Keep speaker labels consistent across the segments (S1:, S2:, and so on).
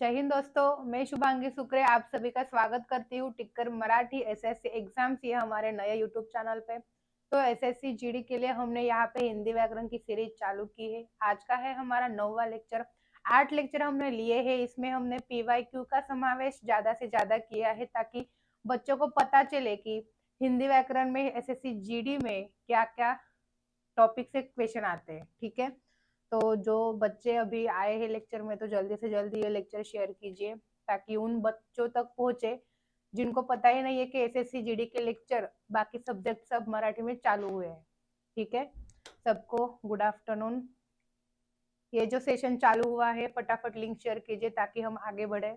S1: जय हिंद दोस्तों, मैं शुभांगी सुक्रे आप सभी का स्वागत करती हूँ टिक्कर मराठी एसएससी एग्ज़ाम्स ये हमारे नए यूट्यूब चैनल पे। तो एसएससी जीडी के लिए हमने यहाँ पे हिंदी व्याकरण की सीरीज़ चालू की है। आज का है हमारा नौवा लेक्चर आठ लेक्चर हमने लिए हैं, इसमें हमने पीवाई क्यू का समावेश ज़्यादा से ज़्यादा किया है ताकि बच्चों को पता चले कि हिंदी व्याकरण में एसएससी जीडी में क्या क्या टॉपिक से क्वेश्चन आते हैं, ठीक है? तो जो बच्चे अभी आए हैं लेक्चर में तो जल्दी से जल्दी ये लेक्चर शेयर कीजिए, ताकि उन बच्चों तक पहुँचे, जिनको पता ही नहीं है कि एसएससी जीडी के लेक्चर बाकी सब्जेक्ट सब मराठी में चालू हुए हैं। ठीक है? सबको गुड आफ्टरनून ये जो सेशन चालू हुआ है, फटाफट लिंक शेयर कीजिए, ताकि हम आगे बढ़े।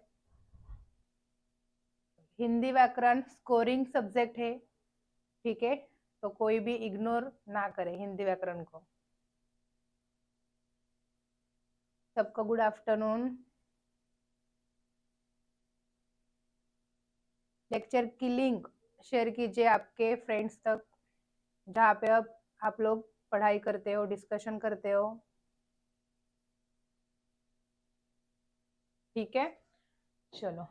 S1: हिंदी व्याकरण स्कोरिंग सब्जेक्ट है, ठीक है? तो कोई भी इग्नोर ना करे हिंदी व्याकरण को। सबको गुड आफ्टरनून लेक्चर की लिंक शेयर कीजिए आपके फ्रेंड्स तक, जहाँ पे अब आप लोग पढ़ाई करते हो डिस्कशन करते हो. ठीक है? चलो।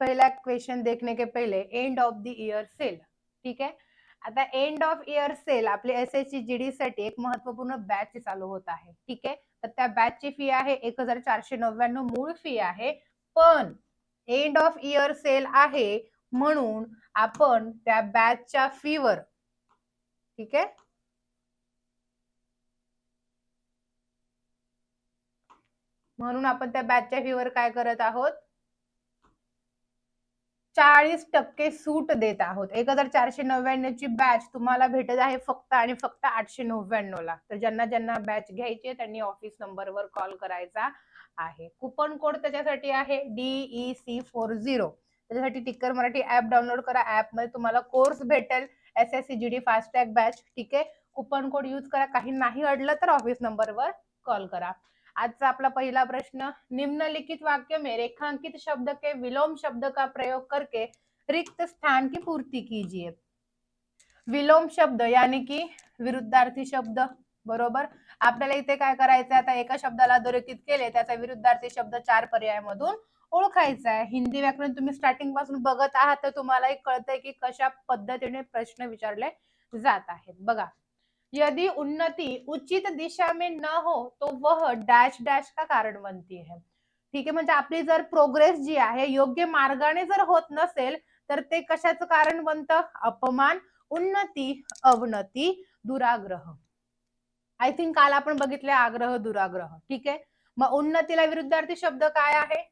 S1: पहला क्वेश्चन देखने के पहले end of the year sale ठीक है? आता एंड ऑफ़ इयर सेल आपले एस एस सी जीडी साठी एक महत्वपूर्ण बॅच चालू होत आहे ठीक आहे तर त्या बॅचची फी आहे एक हजार चारशे नव्याण्णव मूळ फी आहे. पण एंड ऑफ इयर सेल आहे म्हणून आपण त्या बॅचच्या फीवर ठीक आहे? म्हणून आपण त्या बॅचच्या फीवर काय करत आहोत? चाळीस टक्के सूट देत आहोत. एक हजार चारशे नव्याण्णव ची बॅच तुम्हाला भेटत आहे फक्त आणि फक्त आठशे नव्याण्णव ला तर ज्यांना ज्यांना बॅच घ्यायची आहे त्यांनी ऑफिस नंबरवर कॉल करायचा आहे. कुपन कोड त्याच्यासाठी आहे डीई सी फोर झिरो त्याच्यासाठी टिक्कर मराठी ऍप डाउनलोड करा. ऍपमध्ये तुम्हाला कोर्स भेटेल. S S C G D fast track batch ठीक आहे? कुपन कोड यूज करा. काही नाही अडलं तर ऑफिस नंबरवर कॉल करा. आजचा आपला पहिला प्रश्न निम्नलिखित वाक्य में रेखांकित शब्द के विलोम शब्द का प्रयोग करके रिक्त स्थान की पूर्ति कीजिए। विलोम शब्द यानी की विरुद्धार्थी शब्द बरोबर? आपल्याला इथे काय करायचं आता एका शब्दाला अधोरेखित केले त्याचा विरुद्धार्थी शब्द चार पर्यायामधून ओळखायचा आहे. हिंदी व्याकरण तुम्ही स्टार्टिंगपासून बघत आहात तर तुम्हाला एक कळतंय की कशा पद्धतीने प्रश्न विचारले जात आहेत. बघा यदि उन्नति उचित दिशा में न हो तो वह डॅश डॅश का कारण बनती है। ठीक आहे म्हणजे आपली जर प्रोग्रेस जी आहे योग्य मार्गाने जर होत नसेल तर ते कशाचं कारण बनतं? अपमान उन्नती अवनती दुराग्रह. आय थिंक काल आपण बघितले आग्रह दुराग्रह. ठीक आहे? मग उन्नतीला विरुद्धार्थी शब्द काय आहे?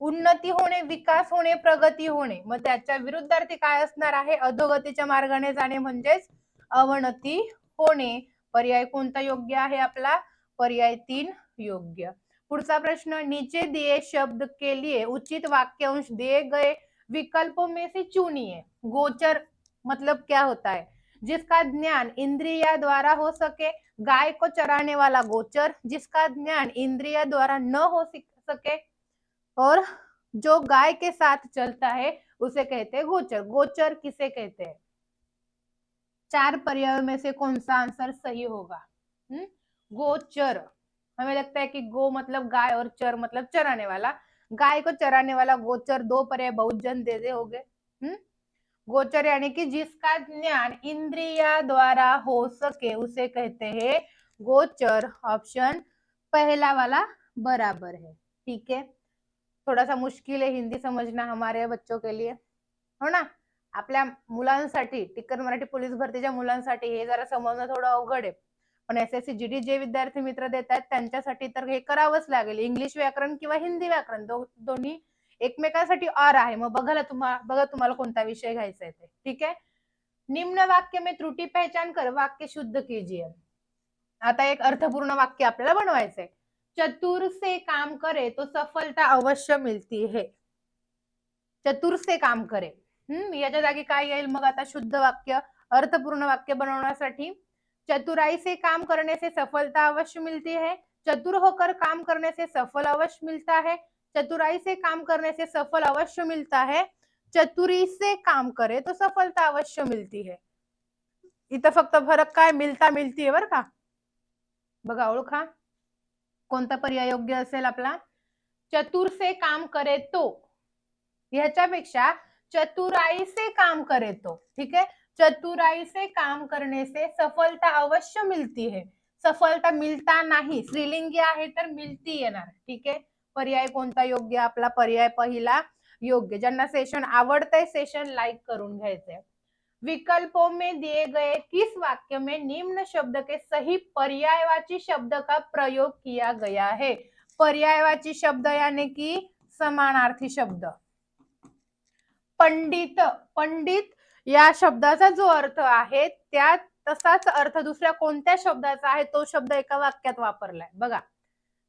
S1: उन्नती होणे विकास होणे प्रगती होणे. मग त्याच्या विरुद्धार्थी काय असणार आहे? अधोगतीच्या मार्गाने जाणे म्हणजेच अवनती होणे. पर्याय कोणता योग्य आहे आपला? पर्याय तीन योग्य. पुढचा प्रश्न नीचे दिए शब्द के लिए उचित वाक्यांश दिए गए विकल्पों में से चुनिए गोचर मतलब क्या होता है? जिसका ज्ञान इंद्रिया द्वारा हो सके. गाय को चराने वाला गोचर जिसका ज्ञान इंद्रिया द्वारा न हो सके. और जो गाय के साथ चलता है उसे कहते हैं गोचर. गोचर किसे कहते हैं? चार पर्यायों में से कौन सा आंसर सही होगा? हम्म? गोचर हमें लगता है कि गो मतलब गाय और चर मतलब चराने वाला। गाय को चराने वाला गोचर दो पर्याय बहुत जन दे दे होगे। हम्म? गोचर यानी कि जिसका ज्ञान इंद्रिया द्वारा हो सके उसे कहते हैं गोचर ऑप्शन पहला वाला बराबर है। ठीक है? थोड़ा सा मुश्किल है हिंदी समझना हमारे बच्चों के लिए। हो ना? आपल्या मुलांसाठी टिक्कर मराठी पोलीस भरतीच्या मुलांसाठी हे जरा समजणं थोडं अवघड आहे. पण S S C G D जे विद्यार्थी मित्र देत आहेत त्यांच्यासाठी तर हे करावंच लागेल. इंग्लिश व्याकरण किंवा हिंदी व्याकरण दो, दोन्ही एकमेकांसाठी आर आहे. मग बघायला तुम्हाला बघा तुम्हाला कोणता विषय घ्यायचा आहे ते. ठीक आहे? निम्न वाक्य में त्रुटी पहचान कर. वाक्य शुद्ध कीजिए. आता एक अर्थपूर्ण वाक्य आपल्याला बनवायचंय चतुर से काम करे तो सफलता अवश्य मिळती है. चतुर से काम करे. हम्म याच्या जागी काय येईल? मग आता शुद्ध वाक्य अर्थपूर्ण वाक्य बनवण्यासाठी चतुराई से काम करने से सफलता अवश्य मिलती है चतुर होकर काम करने से सफल अवश्य मिलता है चतुराई से काम करने से सफल अवश्य मिलता है चतुरी से काम करे तो सफलता अवश्य मिलती है इथं फक्त फरक काय? मिलता मिलती आहे बर का? बघा ओळखा. कोणता पर्याय योग्य असेल आपला? चतुर से काम करे तो. ह्याच्यापेक्षा चतुराई से काम करे तो ठीक है? चतुराई से काम करने से सफलता अवश्य मिलती है। सफलता मिळता नाही स्त्रीलिंगी आहे तर मिळती येणार ठीक आहे पर्याय कोणता योग्य? आपला पर्याय पहिला योग्य. ज्यांना सेशन आवडतंय सेशन लाईक करून घ्यायचंय. विकल्पों में दिए गए किस वाक्य में निम्न शब्द के सही पर्यायवाची शब्द का प्रयोग किया गया है. पर्यायवाची शब्द यानी कि समानार्थी शब्द. पंडित पंडित या शब्दाचा जो अर्थ आहे त्या तसाच अर्थ दुसऱ्या कोणत्या शब्दाचा आहे तो शब्द एका वाक्यात वापरलाय. बघा.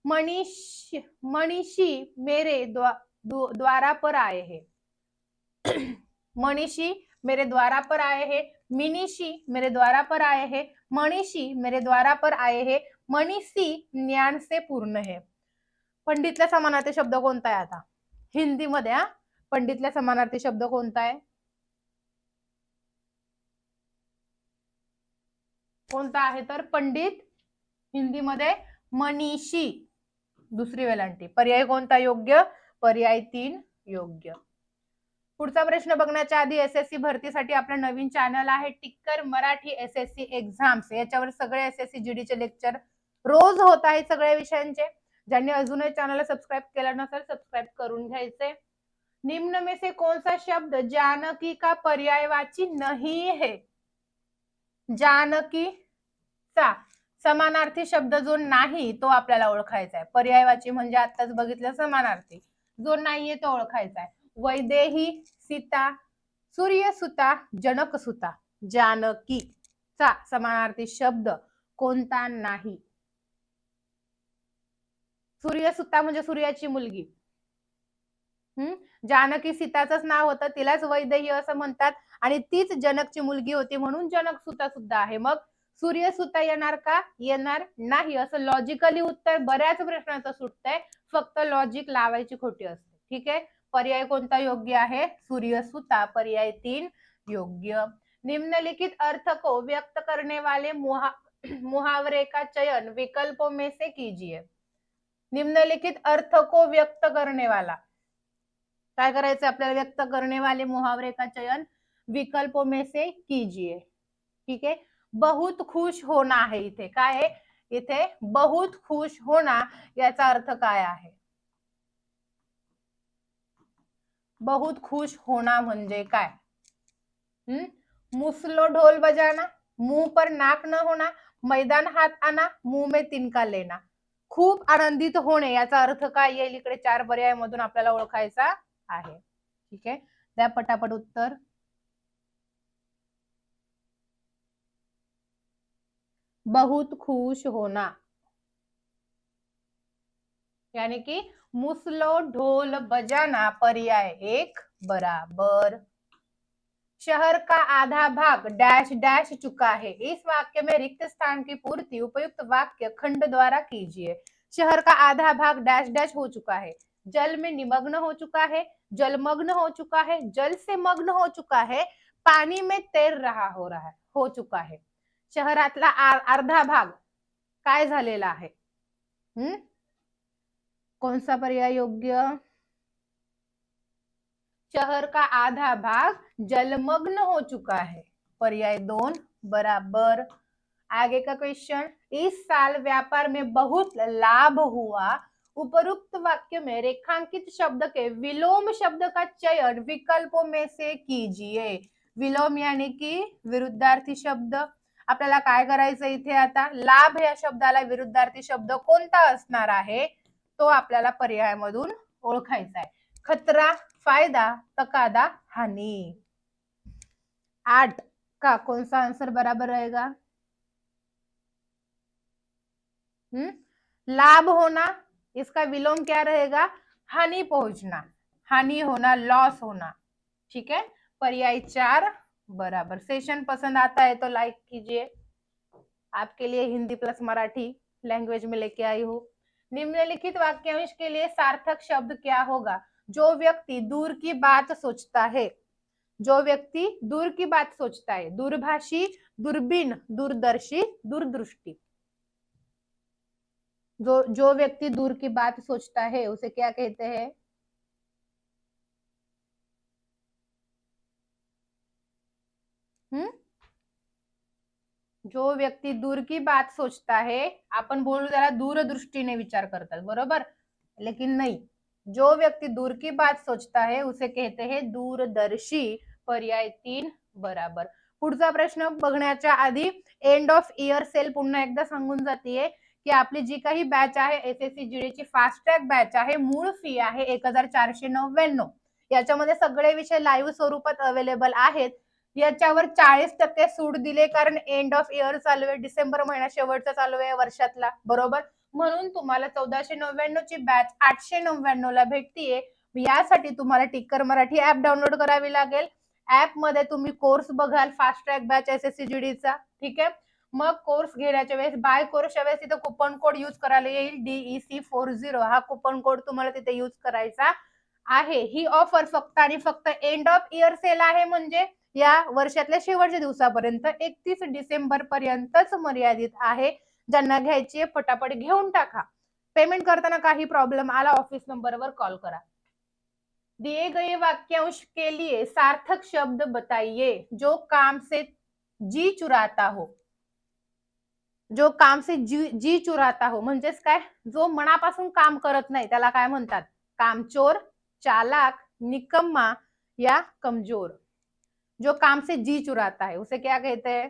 S1: मनीष मनीषी मेरे द्वा, दु- द्वारा पर आए हे. मनीषी मेरे द्वारा पर आए हे. मिनीशी मेरे द्वारा पर आए हे. मनीषी मेरे द्वारा पर आए हे. मनीषी ज्ञान से पूर्ण है. पंडितला समानार्थी शब्द कोणता आहे आता? हिंदीमध्ये हा? पंडितला समानार्थी शब्द कोणता आहे? कोणता आहे तर पंडित? हिंदीमध्ये मनीषी. दुसरी वेलांटी. पर्याय कोणता योग्य? पर्याय तीन योग्य. पुढचा प्रश्न बघण्याच्या आधी एस एस सी भरतीसाठी आपलं नवीन चॅनल आहे Tikkar Marathi S S C exams याच्यावर सगळे एस एस सी जीडीचे लेक्चर रोज होत आहेत सगळ्या विषयांचे. ज्यांनी अजूनही चॅनलला सबस्क्राईब केलं नसेल सबस्क्राईब करून घ्यायचे. निम्न में से कौन सा शब्द जानकी का पर्यायवाची नहीं है? जानकी चा समानार्थी शब्द जो नाही तो आपल्याला ओळखायचा आहे. पर्यायवाची म्हणजे आताच बघितलं समानार्थी. जो नाहीये तो ओळखायचा आहे. वैदेही सीता सूर्यसुता जनकसुता. जानकी चा समानार्थी शब्द कोणता नाही. सूर्यसुता म्हणजे सूर्याची मुलगी. हम्म? जानकी सीताचंच नाव होतं तिलाच वैदेही असं म्हणतात. आणि तीच जनकची मुलगी होती म्हणून जनकसुता सुद्धा आहे. मग सूर्यसुता येणार का? येणार नाही. असं लॉजिकली उत्तर बऱ्याच प्रश्नाचं सुटतंय. फक्त लॉजिक लावायची खोटी असते. ठीक आहे? पर्याय कोणता योग्य आहे? सूर्यसुता पर्याय तीन योग्य. निम्नलिखित अर्थ को व्यक्त करने वाले मुहा मुहावरे का चयन विकल्पों में से कीजिए. निम्नलिखित अर्थ को व्यक्त करने वाला काय करायचं? आपल्याला व्यक्त करने वाले मुहावरे का चयन विकल्पों में से कीजिए ठीक? है बहुत खुश होना आहे इथे. काय आहे? इथे बहुत खुश होना याचा अर्थ काय आहे? बहुत खुश होना म्हणजे काय? हम्म मुसलो ढोल बजाना मुंह पर नाक न होना मैदान हात आना मुंह में तिनका लेना. खूप आनंदित होणे याचा अर्थ काय येईल? इकडे चार पर्याय मधून आपल्याला ओळखायचा आहे. ठीक आहे? द्या पटापट उत्तर. बहुत खुश होना. यानी कि मुसलो ढोल बजाना पर्याय एक बराबर. शहर का आधा भाग डैश डैश चुका है. इस वाक्य में रिक्त स्थान की पूर्ति, उपयुक्त वाक्य खंड द्वारा कीजिए. शहर का आधा भाग डैश डैश हो चुका है। जल में निमग्न हो चुका है, जलमग्न हो चुका है, जल से मग्न हो चुका है, पानी में तैर रहा हो रहा, है हो चुका है। शहरातला आ- अर्धा भाग झालेला आहे? हम्म? कोणसा पर्याय योग्य? शहर का आधा भाग जलमग्न हो चुका है। पर्याय दोन बराबर। आगे का क्वेश्चन इस साल व्यापार में बहुत लाभ हुआ उपरुक्त वाक्य में रेखांकित शब्द के विलोम शब्द का चयन विकल्पों में से कीजिए। विलोम यानी कि विरुद्धार्थी शब्द। आपल्याला काय करायचं इथे आता? लाभ या शब्दाला विरुद्धार्थी शब्द कोणता असणार आहे? तो आपल्याला पर्यायामधून ओळखायचा आहे. खतरा फायदा तकादा हानी. आठ. का? कौन सा आंसर बराबर रहेगा? हम्म? लाभ होना इसका विलोम क्या रहेगा? हानि पहुँचना, हानि होना लॉस होना, ठीक है? पर्याय चार, बराबर सेशन पसंद आता है तो लाइक कीजिए। आपके लिए हिंदी प्लस मराठी लैंग्वेज में लेके आई हूँ। निम्नलिखित वाक्यांश के लिए सार्थक शब्द क्या होगा? जो व्यक्ति दूर की बात सोचता है। जो व्यक्ति दूर की बात सोचता है, दूरभाषी, दूरबीन, दूरदर्शी, दूरदृष्टी। जो जो व्यक्ति दूर की बात सोचता है उसे क्या कहते हैं? हम्म? जो व्यक्ती दूर की बात सोचता है आपण बोलू त्याला दूरदृष्टीने विचार करतात बरोबर? लेकिन नाही. जो व्यक्ती दूर की बात सोचता है उसे कहते हैं दूरदर्शी पर्याय तीन बराबर. पुढचा प्रश्न बघण्याच्या आधी एंड ऑफ इयर सेल पुन्हा एकदा सांगून जातीये. की आपली जी काही बॅच आहे एस एस सी जीडीची फास्ट ट्रॅक बॅच आहे मूळ फी आहे एक हजार चारशे नव्याण्णव याच्यामध्ये सगळे विषय लाईव्ह स्वरूपात अवेलेबल आहेत. याच्यावर चाळीस टक्के सूट दिले कारण एंड ऑफ इयर चालू आहे डिसेंबर महिना शेवटचा चालू आहे वर्षातला. बरोबर? म्हणून तुम्हाला चौदाशे नव्याण्णव ची बॅच आठशे नव्याण्णव ला भेटतीये. यासाठी तुम्हाला टिक्कर मराठी ऍप डाउनलोड करावी लागेल. ऍपमध्ये तुम्ही कोर्स बघाल fast track batch S S C चा. ठीक आहे? मग कोर्स घेण्याच्या वेळेस बाय कोर्सच्या वेळेस तिथे कुपन कोड युज करायला येईल डीईसी फोर झिरो हा कुपन कोड तुम्हाला तिथे युज करायचा आहे. ही ऑफर फक्त आणि फक्त एंड ऑफ इयर सेल आहे म्हणजे या वर्षातल्या शेवटच्या दिवसापर्यंत एकतीस डिसेंबर पर्यंतच मर्यादित आहे. ज्यांना घ्यायची पटापट घेऊन टाका. पेमेंट करताना काही प्रॉब्लेम आला ऑफिस नंबरवर कॉल करा. दिए गए वाक्यांश के लिए सार्थक शब्द बताइए जो काम से जी चुराता हो। जो काम से जी जी चुराता हो म्हणजेच काय? जो मनापासून काम करत नाही त्याला काय म्हणतात? कामचोर चालाक निकम्मा या कमजोर. जो काम से जी चुराता है उसे क्या कहते हैं?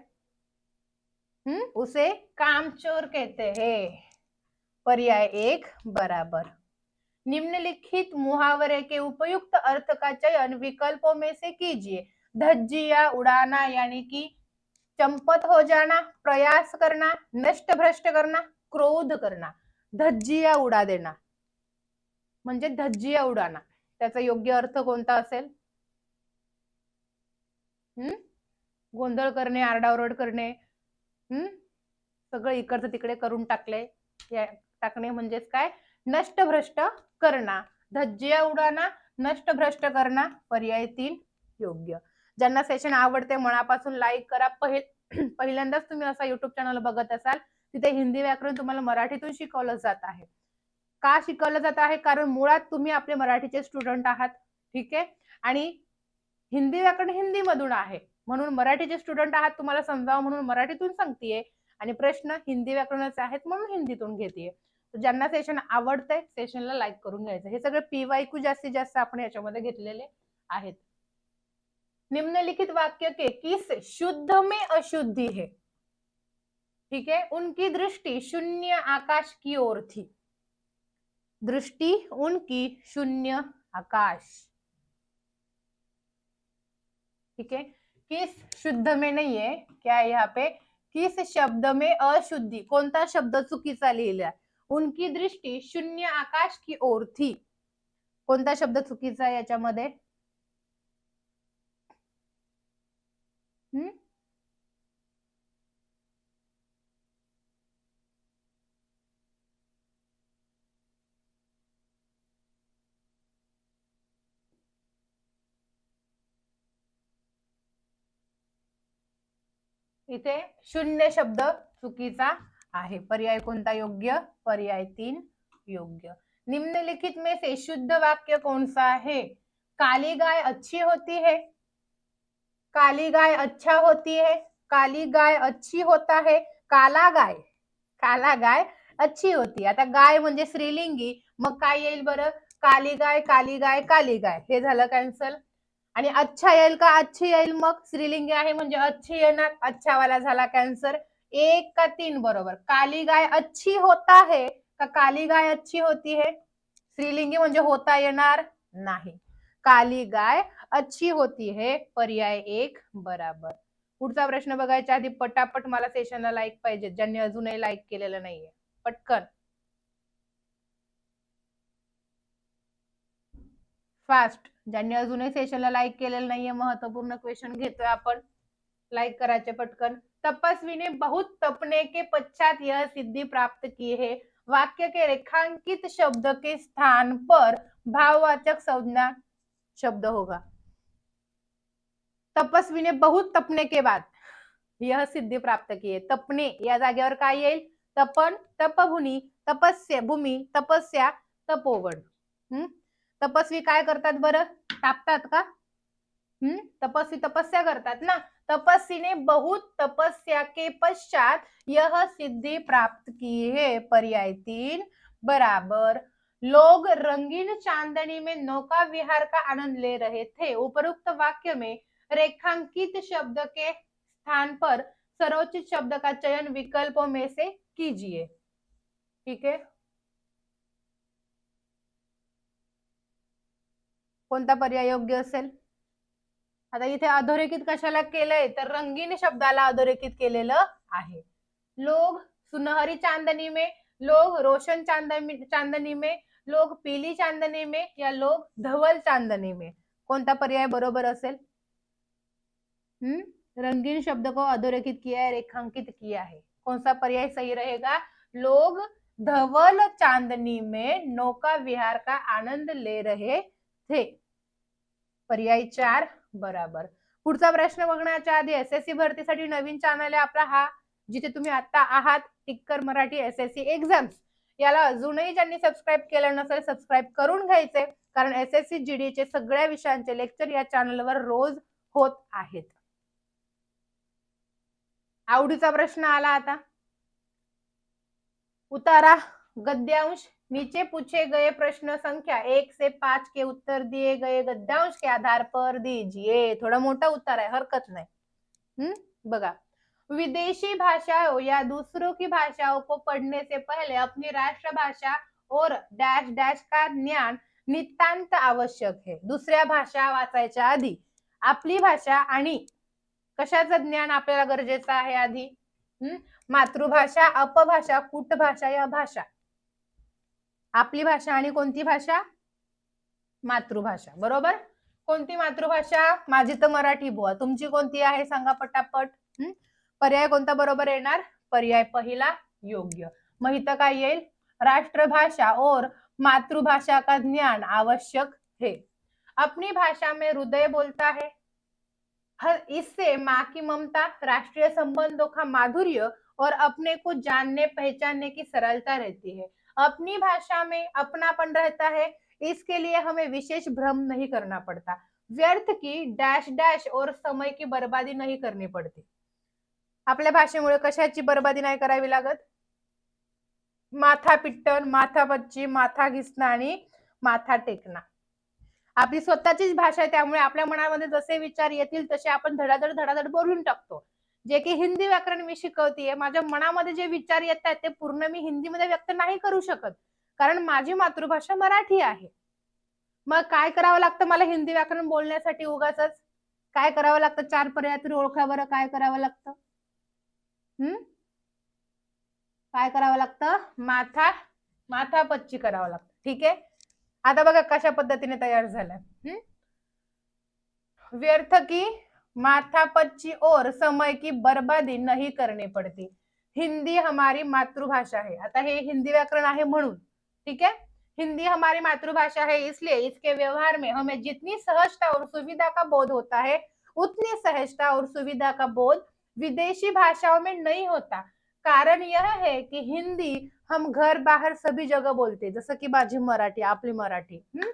S1: हम्म उसे कामचोर कहते हैं। पर्याय एक बराबर। निम्नलिखित मुहावरे के उपयुक्त अर्थ का चयन विकल्पों में से कीजिए। धज्जिया उड़ाना यानी कि चंपत हो जाना प्रयास करना नष्ट भ्रष्ट करना क्रोध करना धज्जिया उडा देना. म्हणजे धज्जिया उडाना. त्याचा योग्य अर्थ कोणता असेल? हम्म? गोंधळ करणे आरडाओरड करणे हम्म? सगळं इकडचं तिकडे करून टाकले या टाकणे म्हणजेच काय? नष्ट भ्रष्ट करणा धज्जिया उडाना नष्ट भ्रष्ट करणा पर्याय तीन योग्य. ज्यांना सेशन आवडते मनापासून लाईक करा. पहिल पहिल्यांदाच तुम्ही असा युट्यूब चॅनल बघत असाल तिथे हिंदी व्याकरण तुम्हाला मराठीतून शिकवलं जात आहे. का शिकवलं जात आहे? कारण मुळात तुम्ही आपले मराठीचे स्टुडंट आहात. ठीक आहे? आणि हिंदी व्याकरण हिंदी मधून आहे. म्हणून मराठीचे स्टुडंट आहात तुम्हाला समजावं म्हणून मराठीतून सांगतेय. आणि प्रश्न हिंदी व्याकरणाचे आहेत म्हणून हिंदीतून घेते ज्यांना सेशन आवडतंय सेशनला लाईक करून घ्यायचं. हे सगळे पीवायकू जास्तीत जास्त आपण याच्यामध्ये घेतलेले आहेत. निम्नलिखित वाक्य के किस शुद्ध में अशुद्धि है? ठीक है उनकी दृष्टि शून्य आकाश की ओर थी। दृष्टि उनकी शून्य आकाश। ठीक है किस शुद्ध में नहीं है? क्या है यहाँ पे? किस शब्द में अशुद्धि? कोणता शब्द चुकीचा लिहिला उनकी दृष्टी शून्य आकाश की ओर थी। कोणता शब्द चुकीचा याच्यामध्ये? हम्म इथे शून्य शब्द चुकीचा आहे. पर्याय कोणता योग्य? पर्याय तीन योग्य. निम्नलिखित में से शुद्ध वाक्य कौन सा है? काली गाय अच्छी होती है? काली गाय अच्छा होती है काली गाय अच्छी होता है काला गाय काला गाय अच्छी होती आता गाय म्हणजे स्त्रीलिंगी मग काय येईल बरं? काली गाय काली गाय काली गाय हे झालं कॅन्सल आणि अच्छा येईल का? अच्छी येईल मग? स्त्रीलिंगी आहे म्हणजे अच्छी येणार. अच्छावाला झाला कॅन्सर एक का तीन बरोबर. काली गाय अच्छी होता है का काली गाय अच्छी होती है? स्त्रीलिंगी म्हणजे होता येणार नाही. काली गाय अच्छी होती है पर्याय एक बराबर. पुढचा प्रश्न बघायच्या आधी पटापट मला सेशनला लाईक पाहिजे ज्यांनी अजूनही लाईक केलेलं नाहीये. पटकन. फास्ट ज्यांनी अजूनही सेशनला लाईक केलेलं नाहीये महत्त्वपूर्ण क्वेश्चन घेतोय आपण. लाईक करायचे पटकन. तपस्वीने बहुत तपने के पश्चात यह सिद्धि प्राप्त की है. वाक्य के रेखांकित शब्द के स्थान पर भाववाचक संज्ञा शब्द होगा. तपस्वी ने बहुत तपने के बाद. यह सिद्धी प्राप्त की है. तपणे या जागेवर काय येईल? तपन तपभुनी तपस्या भूमी तपस्या तपोवन. हम्म तपस्वी काय करतात बरं? तापतात का? हम्म तपस्वी तपस्या करतात ना? तपस्वी ने बहुत तपस्या के पश्चात यह सिद्धि प्राप्त की है. पर्याय तीन. बराबर. लोग रंगीन चांदनी में नौका विहार का आनंद ले रहे थे. उपरोक्त वाक्य में रेखांकित शब्द के स्थान पर सर्वोचित शब्द का चयन विकल्पों में से कीजिए। ठीक है? कोणता पर्याय योग्य असेल? आता इथे अधोरेखित कशाला केलंय? तर रंगीन शब्दाला अधोरेखित केलेलं आहे. लोग सुनहरी चांदनी में लोग रोशन चांदनी चांदनी में लोग पीली चांदनी में या लोग धवल चांदनी में. कोणता पर्याय बरोबर असेल? हम्म? रंगीन शब्द को अधोरेखित किया है रेखांकित किया है। कौन सा पर्याय सही रहेगा? लोग धवल चांदनी में नौका विहार का आनंद ले रहे थे। पर्याय चार बराबर। पुढचा प्रश्न बघण्याच्या आधी एस एस सी भरतीसाठी नवीन चॅनल आहे आपला हा जिथे तुम्ही आता आहात. Tikkar Marathi S S C exams याला अजूनही ज्यांनी सबस्क्राईब केलं नसेल सबस्क्राईब करून घ्यायचे. कारण एस एस सी चे सगळ्या विषयांचे लेक्चर या चॅनलवर रोज होत आहेत. आवडीचा प्रश्न आला आता. उतारा गद्यांश नीचे पूछे गए प्रश्न संख्या. एक से पाच के उत्तर दिए गए गद्यांश के आधार पर दीजिए. थोड़ा मोठा उत्तर आहे हरकत नाही. हम्म? बघा. विदेशी भाषाओं या दूसरों की भाषाओं को पढ़ने से पहले अपनी राष्ट्रभाषा और डैश डैश का ज्ञान नितांत आवश्यक है. दुसऱ्या भाषा वाचायच्या आधी आपली भाषा आणि कशाचं ज्ञान आपल्याला गरजेचं आहे आधी? हम्म मातृभाषा अपभाषा कुटभाषा या भाषा. आपली भाषा आणि कोणती भाषा? मातृभाषा. बरोबर? कोणती मातृभाषा? माझी तर मराठी बुवा. तुमची कोणती आहे? सांगा पटापट. हम्म पर्याय कोणता बरोबर येणार? पर्याय पहिला योग्य. मग इथं काय येईल? राष्ट्रभाषा और मातृभाषा का ज्ञान आवश्यक है. अपनी भाषा में हृदय बोलता है हर इससे माँ की ममता राष्ट्रीय संबंधों का माधुर्य और अपने को जानने पहचानने की सरलता रहती है। अपनी भाषा में अपनापन रहता है इसके लिए हमें विशेष भ्रम नहीं करना पड़ता। व्यर्थ की डैश डैश और समय की बर्बादी नहीं करनी पड़ती। आपल्या भाषेमुळे कशाची बर्बादी नाही करावी लागत? माथा पिट्टन माथा बच्ची माथा घिसणं आणि माथा टेकणं. आपली स्वतःचीच भाषा आहे त्यामुळे आपल्या मनामध्ये जसे विचार येतील तसे आपण धडाधड धडाधड बोलून टाकतो. जे की हिंदी व्याकरण मी शिकवतीये माझ्या मनामध्ये जे विचार येत आहेत ते पूर्ण मी हिंदीमध्ये व्यक्त नाही करू शकत. कारण माझी मातृभाषा मराठी आहे. मग काय करावं लागतं मला हिंदी व्याकरण बोलण्यासाठी उगाच काय करावं लागतं? चार पर्यायातून ओळखा बरं काय करावं लागतं? हम्म काय करावं लागतं? माथा माथा पच्ची करावं लागतं. ठीक आहे? आता बघा कशा पद्धतीने तयार झालाय. व्यर्थ की माथा पच्ची और समय की बर्बादी नहीं करनी पड़ती. हिंदी हमारी मातृभाषा है आता हे हिंदी व्याकरण आहे म्हणून. ठीक है हिंदी हमारी मातृभाषा है इसलिए इसके व्यवहार में हमें जितनी सहजता और सुविधा का बोध होता है उतनी सहजता और सुविधा का बोध विदेशी भाषाओं में नहीं होता. कारण यह है कि हिंदी हम घर बाहर सभी जगह बोलते जसं की माझी मराठी आपली मराठी हम्म?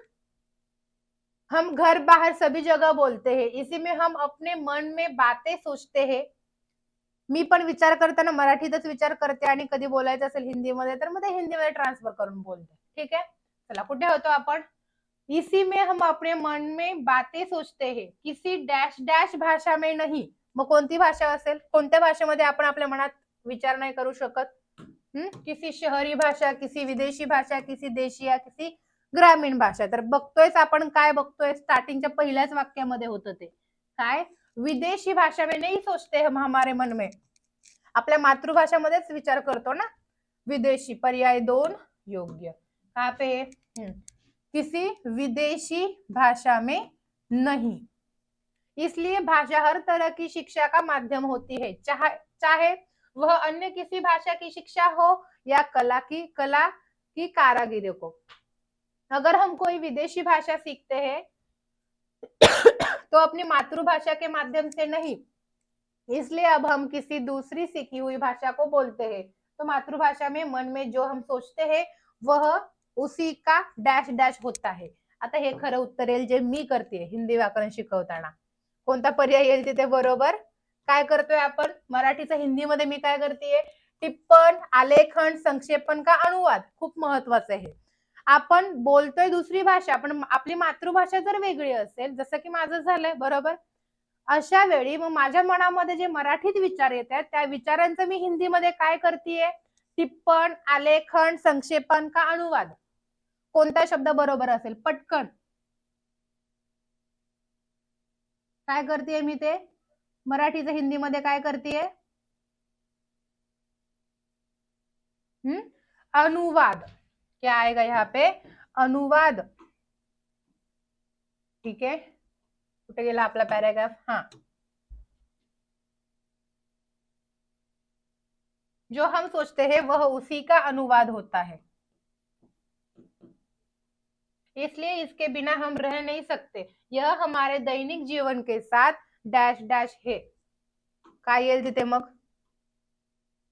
S1: हम घर बाहर सभी जगह बोलते हैं इसी में हम अपने मन में बातें सोचते हैं। मी पण विचार करताना मराठीतच विचार करते आणि कधी बोलायचं असेल हिंदीमध्ये तर मग ते हिंदीमध्ये ट्रान्सफर करून बोलते ठीक आहे? चला कुठे होतो आपण? इसी में हम अपने मन में बातें सोचते हैं किसी डॅश डॅश भाषा में नाही मग कोणती भाषा असेल? कोणत्या भाषेमध्ये आपण आपल्या मनात विचार नाही करू शकत? हम्म किसी शहरी भाषा किसी विदेशी भाषा किसी देशी या किसी ग्रामीण भाषा. तर बघतोयच आपण काय बघतोय स्टार्टिंगच्या पहिल्याच वाक्यामध्ये होतं ते. काय? विदेशी भाषा में नाही सोचते हम हमारे मन में. आपल्या मातृभाषामध्येच विचार करतो ना? विदेशी पर्याय दोन योग्य. कहाँ पे? किसी विदेशी भाषा में नहीं. इसलिए भाषा हर तरह की शिक्षा का माध्यम होती है. चाहे चाहे वह अन्य किसी भाषा की शिक्षा हो या कला की कला की कारागिरी को। अगर हम कोई विदेशी भाषा सीखते हैं तो अपनी मातृभाषा के माध्यम से नहीं। इसलिए अब हम किसी दूसरी सीखी हुई भाषा को बोलते हैं। तो मातृभाषा में, मन में जो हम सोचते हैं, वह उसी का डॅश डॅश होता है। आता हे खरं उत्तर येईल जे मी करते हिंदी व्याकरण शिकवताना। कोणता पर्याय येईल तिथे बरोबर? काय करतोय आपण? मराठीचं हिंदीमध्ये मी काय करतेय? टिप्पण आलेखन संक्षेपण का अनुवाद? खूप महत्वाचं आहे आपण बोलतोय दुसरी भाषा पण आपली मातृभाषा जर वेगळी असेल जसं की माझं झालंय बरोबर? अशा वेळी मग माझ्या मनामध्ये जे मराठीत विचार येत आहेत त्या विचारांचं मी हिंदीमध्ये काय करतेय? टिप्पण आलेखन संक्षेपण का अनुवाद? कोणता शब्द बरोबर असेल? पटकन. काय करतेय मी ते? मराठीचं हिंदीमध्ये काय करते हम्म? अनुवाद. क्या आएगा यहाँ पे? अनुवाद. ठीक है कुठे गेला आपला पॅराग्राफ हा. जो हम सोचते हैं वह उसी का अनुवाद होता है. इसलिए इसके बिना हम रह नहीं सकते। यह हमारे दैनिक जीवन के साथ डॅश डॅश हे. काय येईल तिथे मग?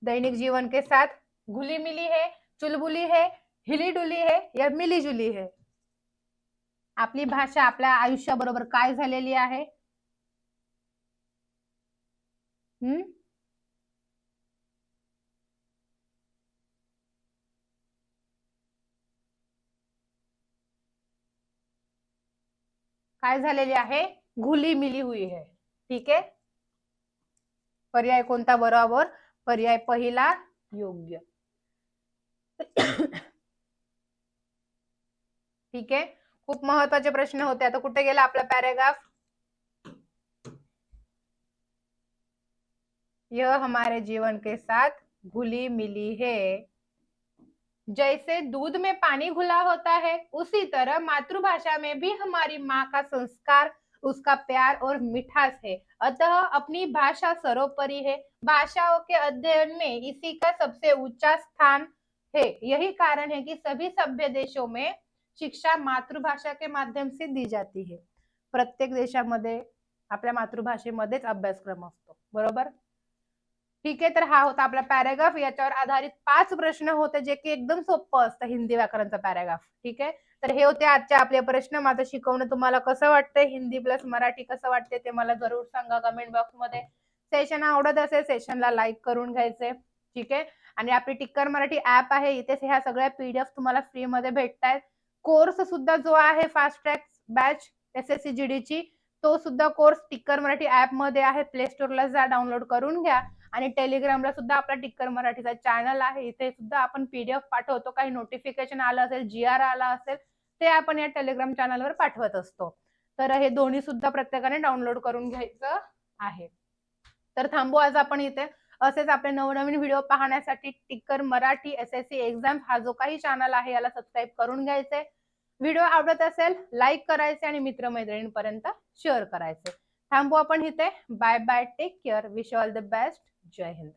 S1: दैनिक जीवन के साथ घुली मिली है चुलबुली है हिली डुली है या मिली जुली है. आपली भाषा आपल्या आयुष्याबरोबर काय झालेली आहे? हम्म? काय झालेली आहे? घुली मिली हुई है. ठीक आहे? पर्याय कोणता बरोबर? पर्याय पहिला योग्य. ठीक आहे? खूप महत्त्वाचे प्रश्न होते. आता कुठे गेला आपला पॅरेग्राफ यह हमारे जीवन के साथ घुली मिली है। जैसे दूध में पानी घुला होता है उसी तरह मातृभाषा में भी हमारी माँ का संस्कार उसका प्यार और मिठास है। अतः अपनी भाषा सर्वोपरि है। भाषाओं के अध्ययन में इसी का सबसे ऊंचा स्थान है। यही कारण है कि सभी सभ्य देशों में शिक्षा मातृभाषा के माध्यम से दी जाती है। प्रत्येक देशामध्ये आपल्या मातृभाषेमध्येच अभ्यासक्रम असतो बरोबर? ठीक आहे तर हा होता आपला पॅराग्राफ. याच्यावर आधारित पाच प्रश्न होते जे की एकदम सोपं असतं हिंदी व्याकरणचा पॅराग्राफ. ठीक आहे? तर हे होते आजचे आपले प्रश्न. माझं शिकवणं तुम्हाला कसं वाटतंय? हिंदी प्लस मराठी कसं वाटते ते मला जरूर सांगा कमेंट बॉक्समध्ये. सेशन आवडत असेल सेशनला लाईक करून घ्यायचे. ठीक आहे? आणि आपली टिक्कर मराठी ऍप आहे. इथे ह्या सगळ्या पीडीएफ तुम्हाला फ्री मध्ये भेटतायत. कोर्स सुद्धा जो आहे fast track batch S S C G D ची तो सुद्धा कोर्स टिक्कर मराठी ऍपमध्ये आहे. प्ले स्टोरला जा डाउनलोड करून घ्या. आणि टेलिग्रामला सुद्धा आपला टिक्कर मराठीचा चॅनल आहे. इथे सुद्धा आपण पीडीएफ पाठवतो. काही नोटिफिकेशन आलं असेल जी आर आला असेल ते आपण या टेलिग्राम चॅनलवर पाठवत असतो. तर हे दोन्ही सुद्धा प्रत्येकाने डाउनलोड करून घ्यायचं आहे. तर थांबू आज आपण इथे. असेच आपले नवनवीन व्हिडिओ पाहण्यासाठी Tikkar Marathi S S C exam हा जो काही चॅनल आहे याला सबस्क्राईब करून घ्यायचे. व्हिडिओ आवडत असेल लाईक करायचे आणि मित्रमैत्रिणींपर्यंत शेअर करायचे. थांबू आपण इथे. Bye bye take care wish all the best Jai Hind